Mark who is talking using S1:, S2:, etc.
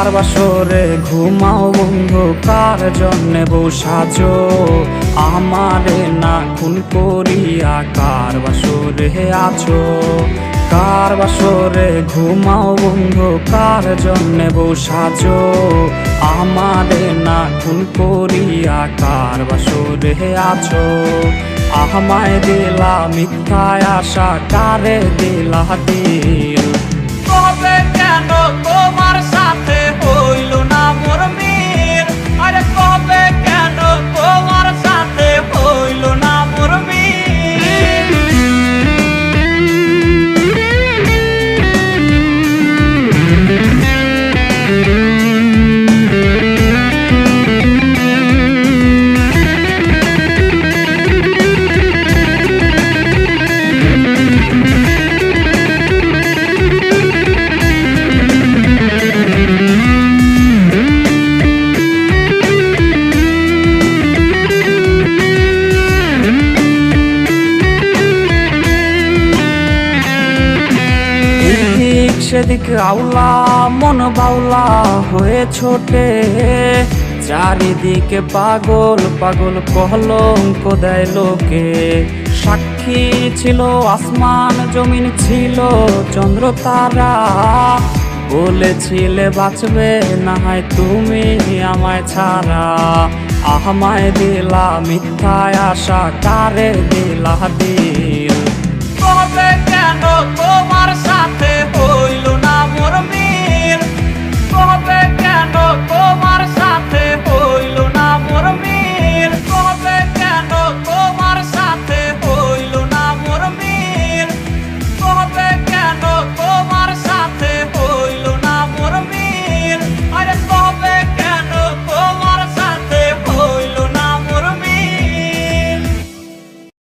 S1: কার বাসরে ঘুমাও বন্ধু কার জন্যে বউ সাজো আমারে না খুন করিয়া কার বাসরে আছো? কার বাসরে ঘুমাও বন্ধু কার জন্যে বউ সাজো আমারে না খুন করিয়া কার বাসরে আছো? আহমায় দিলা মিথ্যায় আশা, কারে দিলা দিল সেদিক আউলা, মন বাউলা হয়ে ছোটে। চারিদিকে পাগল পাগল কলঙ্ক দেয় লোকে। সাক্ষী ছিল, আসমান, জমিন ছিল, চন্দ্র তারা। বলেছিলে, বাঁচবে না হয় তুমি আমায় ছাড়া। আমায় দিলা, মিথ্যায় আশা কারে দিলা দিল
S2: কেন তোমার